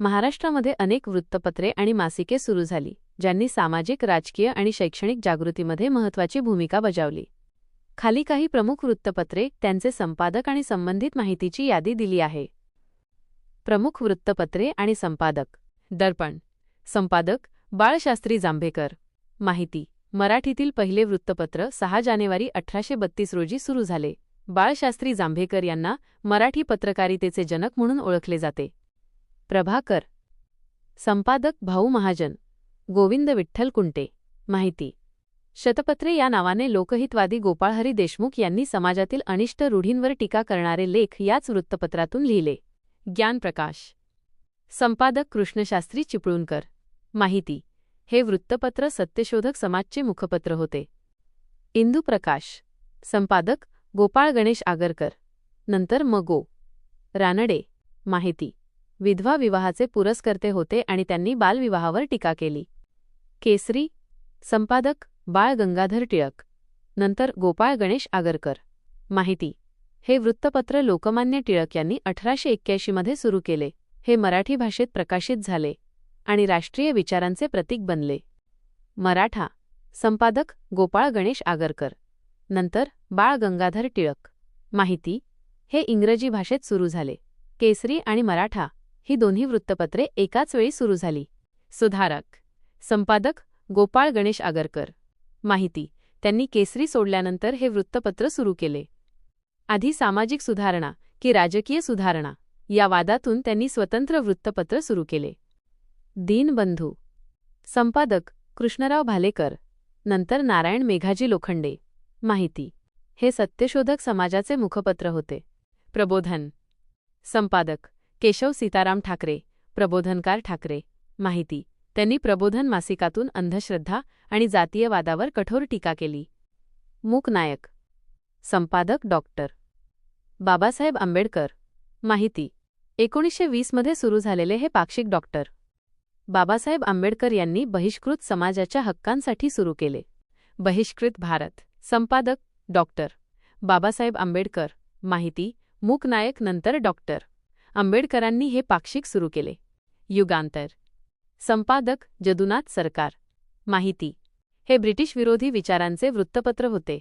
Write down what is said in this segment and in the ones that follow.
महाराष्ट्रामध्ये अनेक वृत्तपत्रे आणि मासिके सुरू झाली ज्यांनी सामाजिक राजकीय आणि शैक्षणिक जागृतीमध्ये महत्त्वाची भूमिका बजावली. खाली काही प्रमुख वृत्तपत्रे त्यांचे संपादक आणि संबंधित माहितीची यादी दिली आहे. प्रमुख वृत्तपत्रे आणि संपादक. दर्पण. संपादक बाळशास्त्री जांभेकर. माहिती. मराठीतील पहिले वृत्तपत्र सहा जानेवारी अठराशे बत्तीस रोजी सुरू झाले. बाळशास्त्री जांभेकर यांना मराठी पत्रकारितेचे जनक म्हणून ओळखले जाते. प्रभाकर. संपादक भाऊ महाजन. गोविंद विठ्ठल कुंटे. माहिती. शतपत्रे या नावाने लोकहितवादी गोपाळहरी देशमुख यांनी समाजातील अनिष्ट रूढींवर टीका करणारे लेख याच वृत्तपत्रातून लिहिले. ज्ञानप्रकाश. संपादक कृष्णशास्त्री चिपळूणकर. माहिती. हे वृत्तपत्र सत्यशोधक समाजचे मुखपत्र होते. इंदुप्रकाश. संपादक गोपाळ गणेश आगरकर. नंतर मगो. रानडे. माहिती. विधवा विवाहाचे पुरस्कर्ते होते आणि त्यांनी बालविवाहावर टीका केली. केसरी संपादक बाळ गंगाधर टिळक नंतर गोपाळ गणेश आगरकर. माहिती हे वृत्तपत्र लोकमान्य टिळक यांनी अठराशे एक्क्याऐंशीमध्ये सुरू केले. हे मराठी भाषेत प्रकाशित झाले आणि राष्ट्रीय विचारांचे प्रतीक बनले. मराठा संपादक गोपाळ गणेश आगरकर नंतर बाळ गंगाधर टिळक. माहिती हे इंग्रजी भाषेत सुरू झाले. केसरी आणि मराठा ही दोन्ही वृत्तपत्रे एकाच वेळी सुरू झाली. सुधारक. संपादक गोपाळ गणेश आगरकर. माहिती. त्यांनी केसरी सोडल्यानंतर हे वृत्तपत्र सुरू केले. आधी सामाजिक सुधारणा की राजकीय सुधारणा या वादातून त्यांनी स्वतंत्र वृत्तपत्र सुरू केले. दीनबंधू. संपादक कृष्णराव भालेकर. नंतर नारायण मेघाजी लोखंडे. माहिती. हे सत्यशोधक समाजाचे मुखपत्र होते. प्रबोधन. संपादक केशव सीताराम ठाकरे प्रबोधनकार ठाकरे. माहिती. त्यांनी प्रबोधन मासिकातून अंधश्रद्धा आणि जातीयवादावर कठोर टीका केली. मूक नायक. संपादक डॉक्टर बाबासाहेब आंबेडकर. माहिती. एकोणीसशे वीसमध्ये सुरू झालेले हे पाक्षिक डॉक्टर बाबासाहेब आंबेडकर यांनी बहिष्कृत समाजाच्या हक्कांसाठी सुरू केले. बहिष्कृत भारत. संपादक डॉक्टर बाबासाहेब आंबेडकर. माहिती. मूकनायक नंतर डॉक्टर आंबेडकरांनी हे पाक्षिक सुरू केले. युगांतर. संपादक जदुनाथ सरकार. माहिती. हे ब्रिटिश विरोधी विचारांचे वृत्तपत्र होते.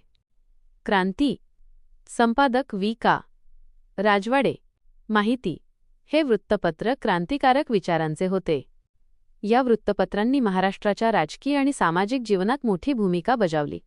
क्रांती. संपादक वी का. राजवाडे. माहिती. हे वृत्तपत्र क्रांतिकारक विचारांचे होते. या वृत्तपत्रांनी महाराष्ट्राच्या राजकीय आणि सामाजिक जीवनात मोठी भूमिका बजावली.